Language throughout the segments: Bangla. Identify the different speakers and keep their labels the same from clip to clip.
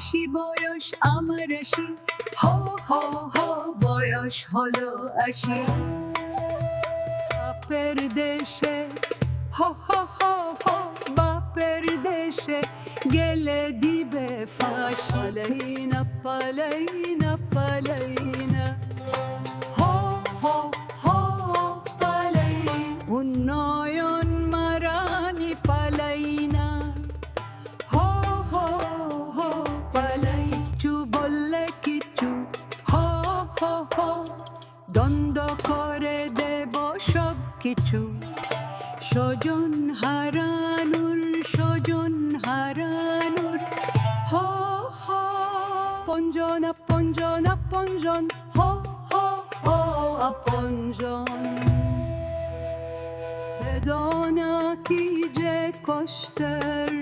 Speaker 1: আশি হো হো হো বয়স হলো আশি বাপের দেশে হো হো হো হো বাপের দেশে গেলে দিবে ফাঁস। পালাইনা পালাইনা পালাইনা। হো হো কিছু স্বজন হারানুর স্বজন হারানুর হো হো পঞ্জন আপঞ্জন আপঞ্জন হো হো হো আপঞ্জন বেদনা কি যে কষ্টের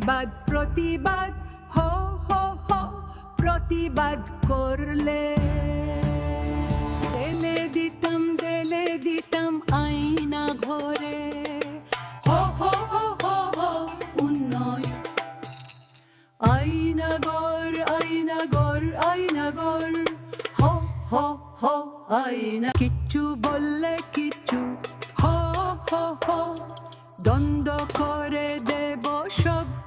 Speaker 1: প্রতিবাদ প্রতিবাদ হো হো হো প্রতিবাদ করলে দেলে দিতাম দেলে দিতাম আইনা ঘরে হো হো হো হো হো উন্নয়ন আইনা গর আইনা গর আইনা গর হো হো হো আইনা কিচ্ছু বললে কিচ্ছু হো হো হো দ্বন্দ্ব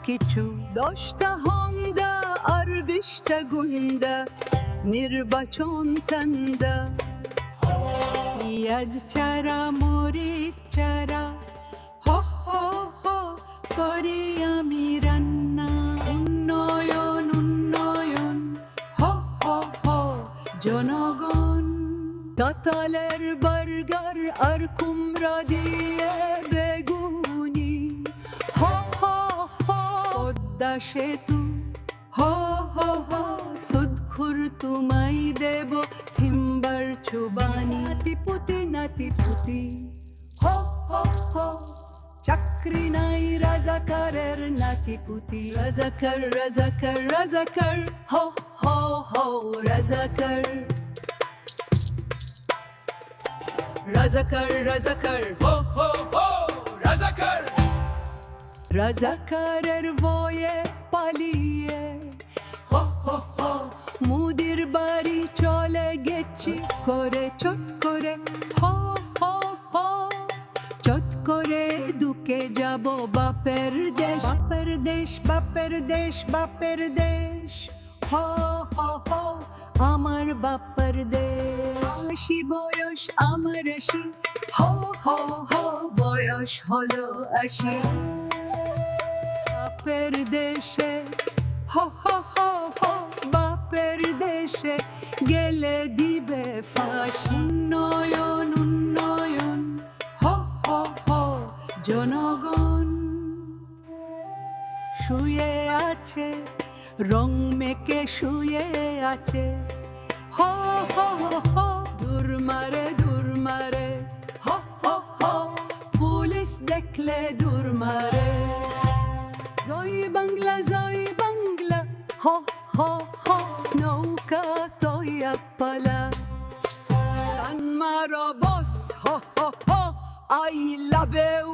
Speaker 1: kichu doshta honda arbishta gunda nirbachontanda yaj chara mori chara ho ho ho kori ami unnoyon unnoyon ho ho ho jonogon. Tataler bargar arkum radiye সেতু হো হো হো সুদখুর তুমাই দেব থিম্বার চুবানি। নাতিপুতি নাতিপুতি। হো হো হো, চাকরি নাই রাজাকারের নাতিপুতি। রাজাকার রাজাকার রাজাকার। হো হো হো, রাজাকার। রাজাকার রাজাকার।
Speaker 2: হো হো হো, রাজাকার।
Speaker 1: রাজাকারের বয়ে পালিয়ে। হো হো হো। মুদির বাড়ি চলে গেছি করে, চট করে। হো হো হো। চট করে দুকে যাব বাপের দেশ বাপের দেশ বাপের দেশ বাপের দেশ। হো হো হো। আমার বাপের দেশ। বয়স আমার আশি। হো হো হো। বয়স হলো আশি। বাপের দেশে হো হো হো হো বাপের দেশে গেলে দিবে ফাঁস উন্নয়ন উন্নয়ন হো হো হো জনগণ শুয়ে আছে রং মেকে শুয়ে আছে হো হো হো হো দূর মারে দূর মারে হো হো হো পুলিশ দেখলে দূর মারে toy bangla zoi bangla ho ho ho nouka toy appala tan marobos ho ho ho ai la beu